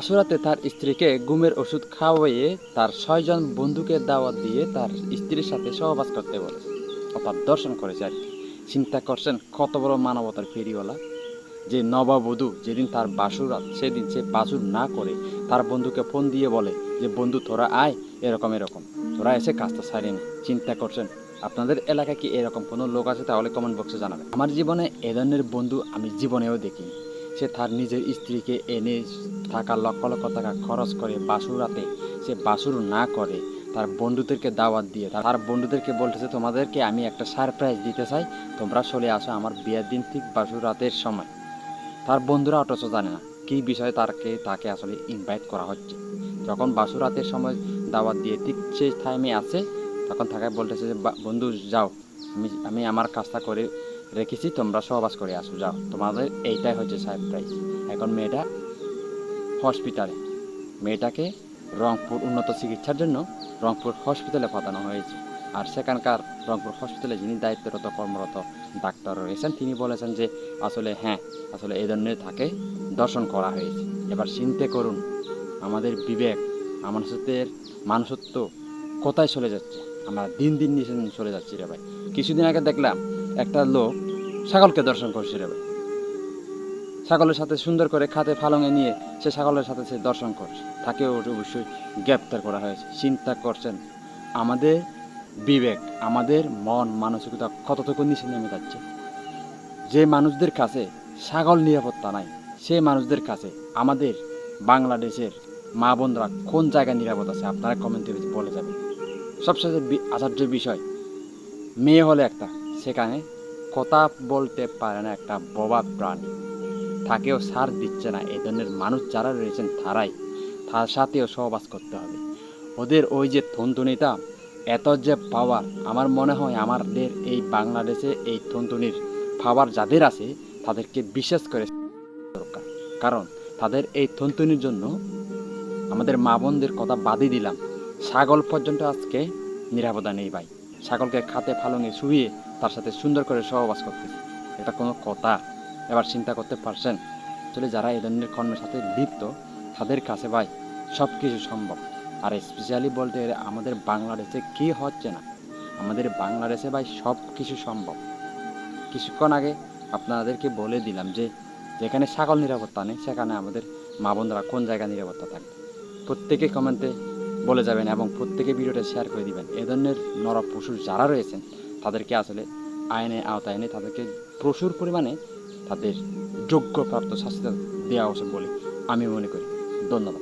বাসুরাতে তার স্ত্রীকে ঘুমের ওষুধ খাওয়াইয়ে তার ছয়জন বন্ধুকে দাওয়াত দিয়ে তার স্ত্রীর সাথে সহবাস করতে বলেছে অর্থাৎ দর্শন করেছে আর কি। চিন্তা করছেন, কত বড় মানবতার ফেরিওয়ালা। যে নববধূ যেদিন তার বাসুরাত সেদিন সে বাসুর না করে তার বন্ধুকে ফোন দিয়ে বলে যে, বন্ধু, তোরা আয়, এরকম এরকম। তোরা এসে কাজটা সারিয়ে চিন্তা করছেন, আপনাদের এলাকায় কি এরকম কোনো লোক আছে? তাহলে কমেন্ট বক্সে জানাবেন। আমার জীবনে এ ধরনের বন্ধু আমি জীবনেও দেখিনি। সে তার নিজের স্ত্রীকে এনে থাকা লক্ষ লক্ষ টাকা খরচ করে বাসুরাতে সে বাসুর না করে তার বন্ধুদেরকে দাওয়াত দিয়ে তার বন্ধুদেরকে বলতেছে, তোমাদেরকে আমি একটা সারপ্রাইজ দিতে চাই। তোমরা চলে আসো আমার বিয়ের দিন ঠিক বাসুরাতের সময়। তার বন্ধুরা অথচ জানে না কী বিষয়ে তাকে তাকে আসলে ইনভাইট করা হচ্ছে। যখন বাসুরাতের সময় দাওয়াত দিয়ে ঠিক সেই টাইমে আছে তখন তাকে বলতেছে যে, "বা- বন্ধু, যাও। আমি আমি আমার কাজটা করে রেখেছি, তোমরা সহবাস করে আসো, যাও। তোমাদের এইটাই হচ্ছে সারপ্রাইজ এখন মেয়েটা হসপিটালে মেয়েটাকে রংপুর উন্নত চিকিৎসার জন্য রংপুর হসপিটালে পাঠানো হয়েছে। আর সেখানকার রংপুর হসপিটালে যিনি দায়িত্বরত, কর্মরত ডাক্তার রয়েছেন, তিনি বলেছেন যে, আসলে হ্যাঁ আসলে এই ধরনের তাকে দর্শন করা হয়েছে। এবার চিন্তে করুন, আমাদের বিবেক, মানুষত্বের মানুষত্ব কোথায় চলে যাচ্ছে? আমরা দিন দিন নিচে চলে যাচ্ছি রে ভাই। কিছুদিন আগে দেখলাম, একটা লোক ছাগলকে দর্শন করছে রে ভাই। ছাগলের সাথে সুন্দর করে খাতে ফালঙে নিয়ে সে ছাগলের সাথে সে দর্শন করছে। তাকেও অবশ্যই গ্রেপ্তার করা হয়েছে। চিন্তা করছেন, আমাদের বিবেক, আমাদের মন, মানসিকতা কতটুকু নিচে নেমে যাচ্ছে? যে মানুষদের কাছে ছাগল নিরাপত্তা নাই, সে মানুষদের কাছে আমাদের বাংলাদেশের মা বোনরা কোন জায়গায় নিরাপদ আছে আপনারা কমেন্টে বলে যাবেন। বি- আশ্চর্য বিষয়, মেয়ে হলে একটা, সেখানে কথা বলতে পারে না একটা বোবা প্রাণী। তাকেও সার দিচ্ছে না। এই ধরনের মানুষ যারা রয়েছেন, তারাই। তার সাথেও সহবাস করতে হবে। ওদের ওই যে থনতুনিটা এত যে পাওয়ার আমার মনে হয় আমাদের এই বাংলাদেশে এই থনতুনির পাওয়ার যাদের আছে, তাদেরকে বিশেষ করে দরকার। কারণ তাদের এই থনতুনির জন্য আমাদের মা বোনদের কথা বাদই দিলাম। ছাগল পর্যন্ত আজকে নিরাপদা নেই ভাই। ছাগলকে খাতে ফালঙে শুয়ে তার সাথে সুন্দর করে সহবাস করতেছে এটা কোনো কথা। এবার চিন্তা করতে পারছেন? আসলে যারা এই ধরনের কর্মের সাথে লিপ্ত, তাদের কাছে ভাই সব কিছু সম্ভব। আর স্পেশালি বলতে আমাদের বাংলাদেশে কি হচ্ছে না? আমাদের বাংলাদেশে ভাই সব কিছু সম্ভব। কিছুক্ষণ আগে আপনাদেরকে বলে দিলাম যে, যেখানে ছাগল নিরাপত্তা নেই, সেখানে আমাদের মা বোনরা কোন জায়গায় নিরাপত্তা থাকবে? প্রত্যেকে কমেন্টে বলে যাবেন এবং প্রত্যেকে ভিডিওটা শেয়ার করে দিবেন। এ ধরনের নর পশু যারা রয়েছেন তাদেরকে আসলে আইনে আওতায় এনে তাদেরকে প্রচুর পরিমাণে তাদের যোগ্য প্রাপ্ত শাস্তি দেওয়া উচিত বলে আমি মনে করি। ধন্যবাদ।